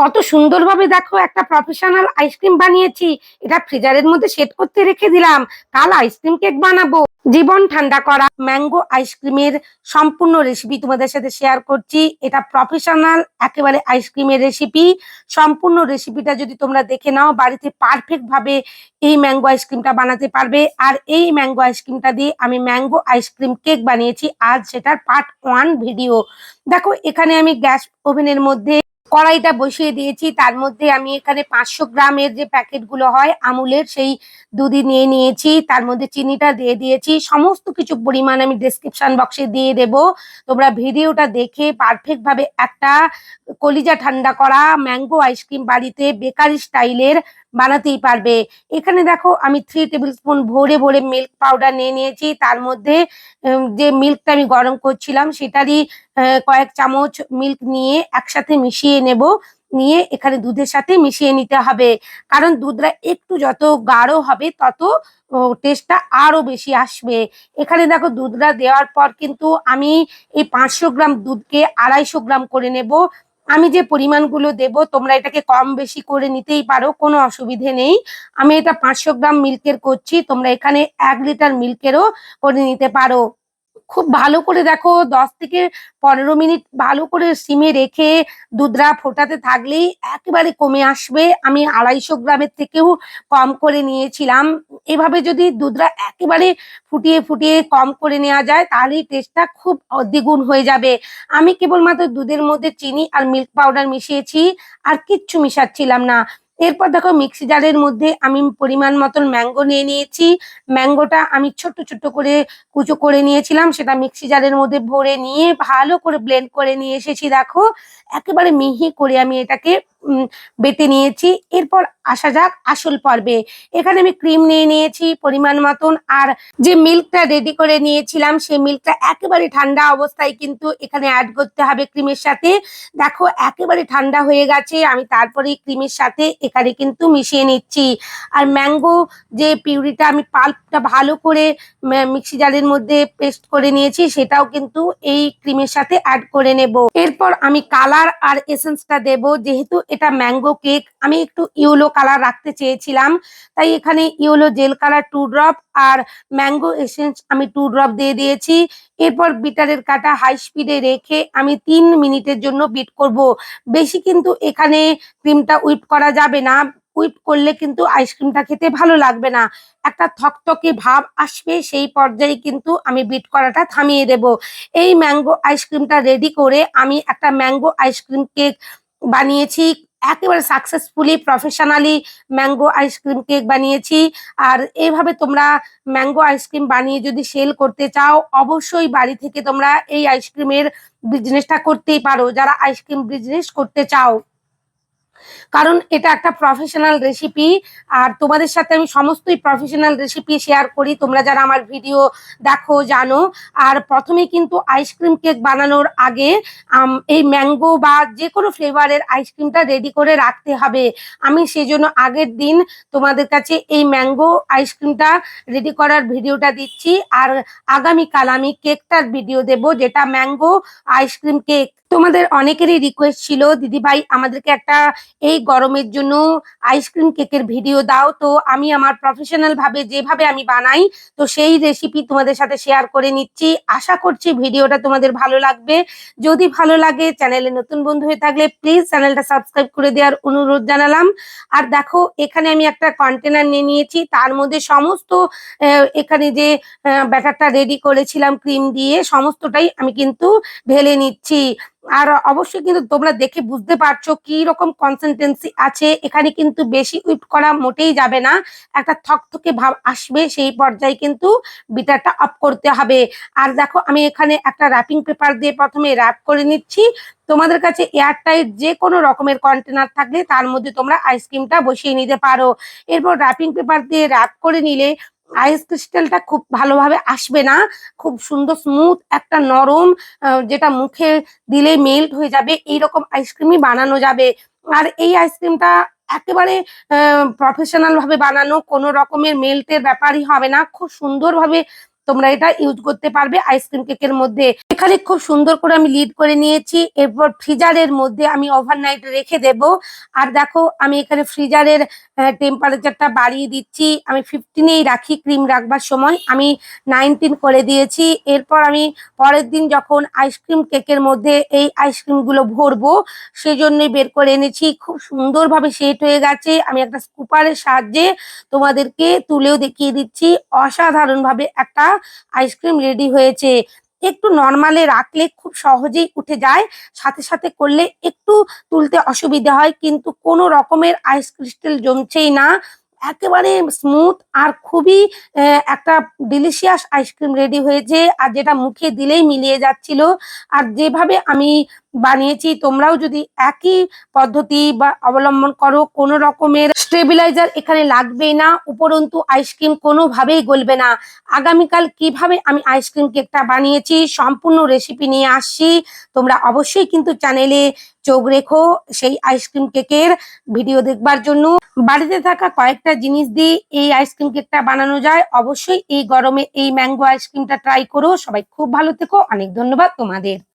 কত সুন্দরভাবে দেখো একটা প্রফেশনাল আইসক্রিম বানিয়েছি। এটা ফ্রিজারের মধ্যে সেট করতে রেখে দিলাম। কাল আইসক্রিম কেক বানাবো। জীবন ঠান্ডা করা ম্যাঙ্গো আইসক্রিমের সম্পূর্ণ রেসিপি তোমাদের সাথে শেয়ার করছি। এটা প্রফেশনাল একেবারে আইসক্রিমের রেসিপি সম্পূর্ণ রেসিপিটা যদি তোমরা দেখে নাও, বাড়িতে পারফেক্ট ভাবে এই ম্যাঙ্গো আইসক্রিমটা বানাতে পারবে। আর এই ম্যাঙ্গো আইসক্রিমটা দিয়ে আমি ম্যাঙ্গো আইসক্রিম কেক বানিয়েছি। আজ সেটার পার্ট ওয়ান ভিডিও দেখো, এখানে আমি গ্যাস ওভেনের মধ্যে কড়াইটা বসিয়ে দিয়েছি। তার মধ্যে আমি এখানে পাঁচশো গ্রামের যে প্যাকেটগুলো হয়, আমুলের সেই দুধই নিয়ে নিয়েছি। তার মধ্যে চিনিটা দিয়ে দিয়েছি। সমস্ত কিছু পরিমাণ আমি ডিসক্রিপশান বক্সে দিয়ে দেব। তোমরা ভিডিওটা দেখে পারফেক্ট ভাবে একটা কলিজা ঠান্ডা করা ম্যাঙ্গো আইসক্রিম বাড়িতে বেকারি স্টাইলের বানাতেই পারবে। এখানে দেখো আমি থ্রি টেবিল স্পুন ভরে ভরে মিল্ক পাউডার নিয়ে নিয়েছি। তার মধ্যে যে মিল্কটা আমি গরম করছিলাম সেটারই কয়েক চামচ মিল্ক নিয়ে একসাথে মিশিয়ে নেব। নিয়ে এখানে দুধের সাথে মিশিয়ে নিতে হবে। কারণ দুধটা একটু যত গাঢ় হবে তত টেস্টটা আরও বেশি আসবে। এখানে দেখো দুধটা দেওয়ার পর কিন্তু আমি এই পাঁচশো গ্রাম দুধকে আড়াইশো গ্রাম করে নেব। আমি যে পরিমাণগুলো দেব, তোমরা এটাকে কম বেশি করে নিতেই পারো, কোনো অসুবিধে নেই। আমি এটা পাঁচশো গ্রাম মিল্কের করছি, তোমরা এখানে এক লিটার মিল্কেরও করে নিতে পারো। খুব ভালো করে দেখো দশ থেকে পনেরো মিনিট ভালো করে সিমে রেখে দুধরা ফোটাতে থাকলেই একেবারে কমে আসবে। আমি আড়াইশো গ্রামের থেকেও কম করে নিয়েছিলাম। এভাবে যদি দুধরা একেবারে ফুটিয়ে ফুটিয়ে কম করে নেওয়া যায়, তাহলেই টেস্টটা খুব দ্বিগুণ হয়ে যাবে। আমি কেবলমাত্র দুধের মধ্যে চিনি আর মিল্ক পাউডার মিশিয়েছি, আর কিচ্ছু মিশাচ্ছিলাম না। এরপর দেখো মিক্সি জারের মধ্যে আমি পরিমাণ মতন ম্যাঙ্গো নিয়ে নিয়েছি। ম্যাঙ্গোটা আমি ছোট ছোট করে কুচো করে নিয়েছিলাম, সেটা মিক্সি জারের মধ্যে ভরে নিয়ে ভালো করে ব্লেন্ড করে নিয়ে এসেছি। দেখো, একেবারে মিহি করে আমি এটাকে বেটে নিয়েছি। এরপর আসা যাক আসল পর্বে। এখানে আমি ক্রিম নিয়ে নিয়েছি, পরিমাণ মতন। আর যে মিল্কটা রেডি করে নিয়েছিলাম, সেই মিল্কটা একেবারে ঠান্ডা অবস্থায় কিন্তু এখানে অ্যাড করতে হবে ক্রিমের সাথে। দেখো, একেবারে ঠান্ডা হয়ে গেছে। আমি তারপরে ক্রিমের সাথে এখানে কিন্তু মিশিয়ে নিচ্ছি। আর ম্যাঙ্গো যে পিউরিটা আমি পাল্পটা ভালো করে মিক্সি জারের মধ্যে পেস্ট করে নিয়েছি, সেটাও কিন্তু এই ক্রিমের সাথে অ্যাড করে নেব। এরপর আমি কালার আর এসেন্সটা দেব। যেহেতু এটা ম্যাঙ্গো কেক আমি একটু ইয়েলো কালার রাখতে চেয়েছিলাম, তাই এখানে yellow gel colour two drop আর ম্যাঙ্গো এসেন্স আমি টু ড্রপ দিয়ে দিয়েছি। এরপর বিটারের কাটা হাই স্পিডে রেখে আমি তিন মিনিটের জন্য বিট করব। বেশি কিন্তু এখানে ক্রিমটা উইপ করা যাবে না। উইপ করলে কিন্তু আইসক্রিমটা খেতে ভালো লাগবে না। একটা থকথকে ভাব আসবে, সেই পর্যায়ে কিন্তু আমি বিট করাটা থামিয়ে দেব। এই ম্যাঙ্গো আইসক্রিমটা রেডি করে আমি একটা ম্যাঙ্গো আইসক্রিম কেক বানিয়েছি, একেবারে successfully professionally mango ice cream cake বানিয়েছি। আর এইভাবে তোমরা ম্যাঙ্গো আইসক্রিম বানিয়ে যদি সেল করতে চাও, অবশ্যই বাড়ি থেকে তোমরা এই আইসক্রিমের বিজনেসটা করতেই পারো। যারা আইসক্রিম বিজনেস করতে চাও কারণ এটা একটা প্রফেশনাল রেসিপি আর তোমাদের সাথে আমি সমস্তই প্রফেশনাল রেসিপি শেয়ার করি। তোমরা যারা আমার ভিডিও দেখো, জানো। আর প্রথমে কিন্তু আইসক্রিম কেক বানানোর আগে এই ম্যাঙ্গো বা যে কোনো ফ্লেভারের আইসক্রিমটা রেডি করে রাখতে হবে। আমি সেজন্য আগের দিন তোমাদের কাছে এই ম্যাঙ্গো আইসক্রিমটা রেডি করার ভিডিওটা দিচ্ছি। আর আগামীকাল আমি কেকটার ভিডিও দেব, যেটা ম্যাঙ্গো আইসক্রিম কেক তোমাদের অনেকেরই রিকোয়েস্ট ছিল, দিদিভাই, আমাদেরকে একটা এই গরমের জন্য আইসক্রিম কেকের ভিডিও দাও। তো আমি আমার প্রফেশনাল ভাবে যেভাবে আমি বানাই, তো সেই রেসিপি তোমাদের সাথে শেয়ার করে নিচ্ছি। আশা করছি ভিডিওটা তোমাদের ভালো লাগবে। যদি ভালো লাগে চ্যানেলে নতুন বন্ধু হয়ে থাকলে প্লিজ চ্যানেলটা সাবস্ক্রাইব করে দেওয়ার অনুরোধ জানালাম। আর দেখো, এখানে আমি একটা কন্টেনার নিয়ে নিয়েছি। তার মধ্যে সমস্ত এখানে যে ব্যাটারটা রেডি করেছিলাম ক্রিম দিয়ে, সমস্তটাই আমি কিন্তু ঢেলে নিচ্ছি। আর অবশ্যই কিন্তু তোমরা দেখে বুঝতে পারছ কি রকম কনসিস্টেন্সি আছে। এখানে কিন্তু বেশি উইপ করা মোটেই যাবে না। একটা থকথকে ভাব আসবে, সেই পর্যায়ে কিন্তু বিটারটা অফ করতে হবে। আর দেখো, আমি এখানে একটা র্যাপিং পেপার দিয়ে প্রথমে র্যাপ করে নিচ্ছি। তোমাদের কাছে এয়ারটাইট যে কোনো রকমের কন্টেনার থাকলে তার মধ্যে তোমরা আইসক্রিমটা বসিয়ে নিতে পারো। এরপর র্যাপিং পেপার দিয়ে র্যাপ করে নিলে আইস ক্রিস্টালটা খুব ভালোভাবে আসবে না। খুব সুন্দর স্মুথ একটা নরম যেটা মুখে দিলে মেল্ট হয়ে যাবে এই এইরকম আইসক্রিমই বানানো যাবে। আর এই আইসক্রিমটা একেবারে প্রফেশনাল ভাবে বানানো, কোনো রকমের মেল্টের ব্যাপারই হবে না। খুব সুন্দরভাবে তোমরা এটা ইউজ করতে পারবে আইসক্রিম কেকের মধ্যে। এখানে খুব সুন্দর করে আমি লিড করে নিয়েছি। এরপর ফ্রিজারের মধ্যে আমি ওভারনাইট রেখে দেব। আর দেখো, আমি এখানে ফ্রিজারের টেম্পারেচারটা বাড়িয়ে দিচ্ছি। আমি ফিফটিনেই রাখি ক্রিম রাখবার সময়। আমি নাইনটিন করে দিয়েছি। এরপর আমি পরের দিন যখন আইসক্রিম কেকের মধ্যে এই আইসক্রিমগুলো ভরবো, সেজন্যই বের করে এনেছি। খুব সুন্দরভাবে সেট হয়ে গেছে। আমি একটা স্কুপারের সাহায্যে তোমাদেরকে তুলেও দেখিয়ে দিচ্ছি। অসাধারণভাবে একটা আইসক্রিম রেডি হয়েছে। একটু নর্মালে রাখলে খুব সহজেই উঠে যায়। সাথে সাথে করলে একটু তুলতে অসুবিধা হয়, কিন্তু কোনো রকমের আইস ক্রিস্টাল জমছেই না। একেবারে স্মুথ আর খুবই একটা ডিলিশিয়াস আইসক্রিম রেডি হয়েছে আর যেটা মুখে দিলেই মিলিয়ে যাচ্ছিল। আর যেভাবে আমি বানিয়েছি, তোমরাও যদি একই পদ্ধতি বা অবলম্বন করো, কোনো রকমের স্টেবিলাইজার এখানে লাগবেই না, উপরন্তু আইসক্রিম কোনোভাবেই গলবে না। আগামীকাল কীভাবে আমি আইসক্রিম কেকটা বানিয়েছি, সম্পূর্ণ রেসিপি নিয়ে আসছি, তোমরা অবশ্যই কিন্তু চ্যানেলে চোখ রেখো সেই আইসক্রিম কেকের ভিডিও দেখবার জন্য। বাড়িতে থাকা কয়েকটা জিনিস দিয়ে এই আইসক্রিম কেকটা বানানো যায়। অবশ্যই এই গরমে এই ম্যাঙ্গো আইসক্রিমটা ট্রাই করো। সবাই খুব ভালো থেকো। অনেক ধন্যবাদ তোমাদের।